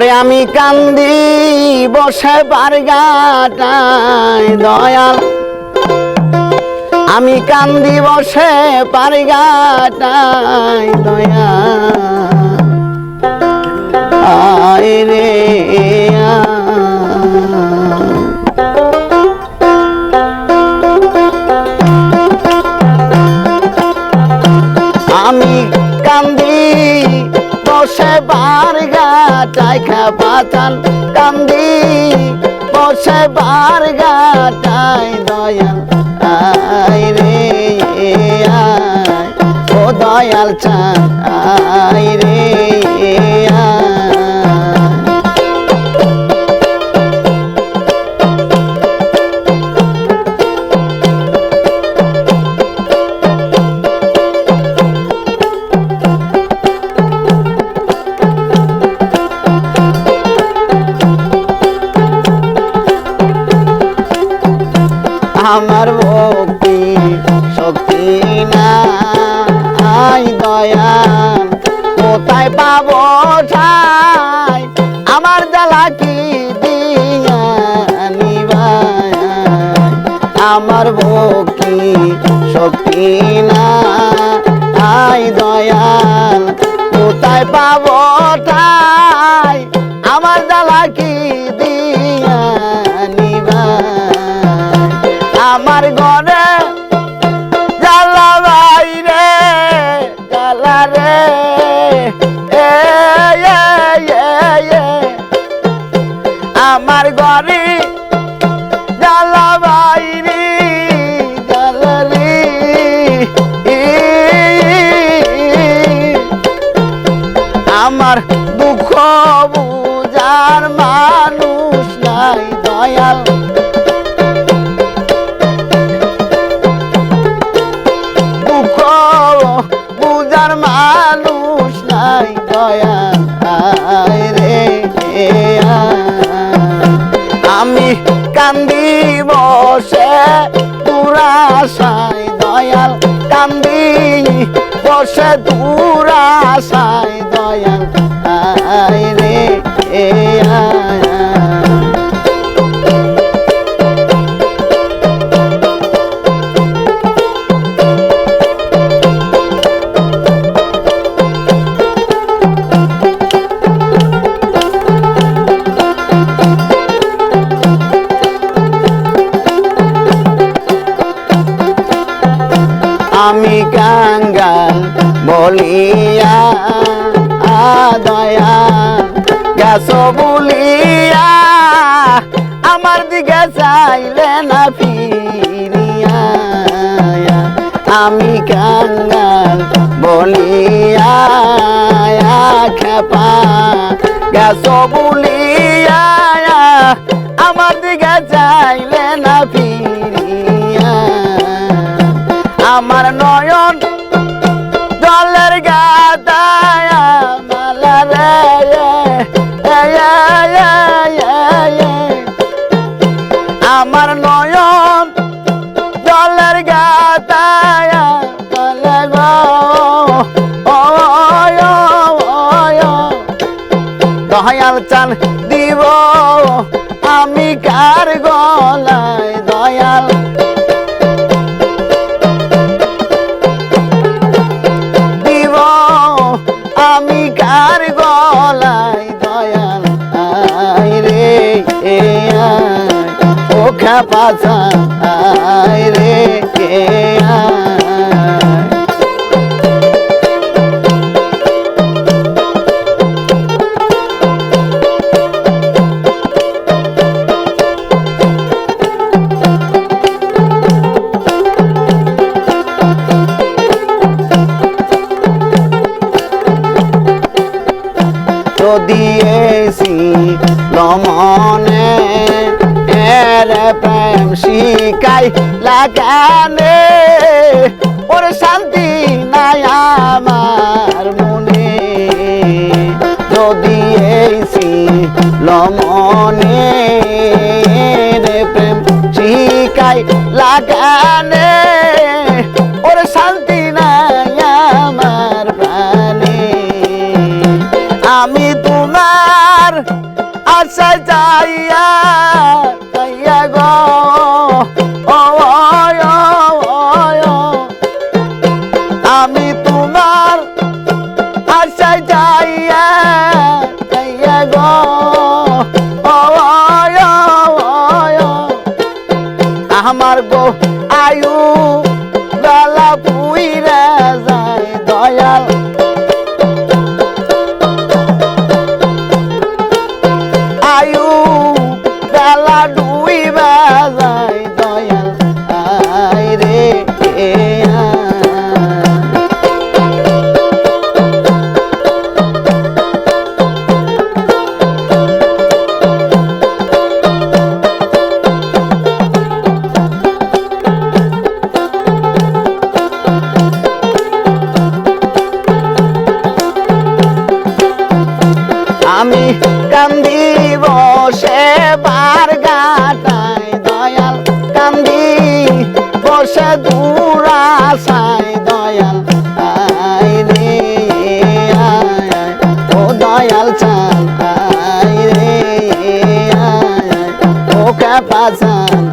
ওরে আমি কান্দি, বসে বারগাটায় দয়াল। আমি কান্দি, বসে পারগাটায় দয়াল। আমি কান্দি, বসে বার গাটায় পাতাল কান্দি, বসে বার গাটাই দয়াল আই রে, আয়, ও দয়াল চাই রে, আয়। আমার ভক্তি, শক্তি না আই দয়াল। কোথায় পাবো ঠাই আমার জ্বালা কি দিয়া আমার ভক্তি, শক্তি না আই দয়াল। কোথায় পাবো বাইরে জ্বালা রে এ, এ। আমার ঘরে জ্বালা বাইরে রে ই, আমার দুঃখ বুঝার মানুষ নাই দয়াল। রে। আমি কান্দি বসে দুরাশায় দয়াল কান্দি বসে দুরাশায় দয়াল রে আয় বলিয়া আদয়া গেছ বলিয়া, আমার দিকে চাইলে না ফিরিয়া, আমি কাঙ্গাল বলিয়া খেপা গেছ বলিয়া জলের গাদায় মালা রে। আমার নয়ন জলের গাদায় মালা গো। দয়াল চান দিব খাপাছা আয় রে দিয়েছি লমনে এর প্রেম শিকাই লাগানে ওর শান্তি নাই আমার মনে। তো দিয়েছি লমনে রে প্রেম শিকাই লাগানে ওর শান্তি নাই আমার প্রাণে। আমি তোমার আশা যাইয়া যাইয়া আই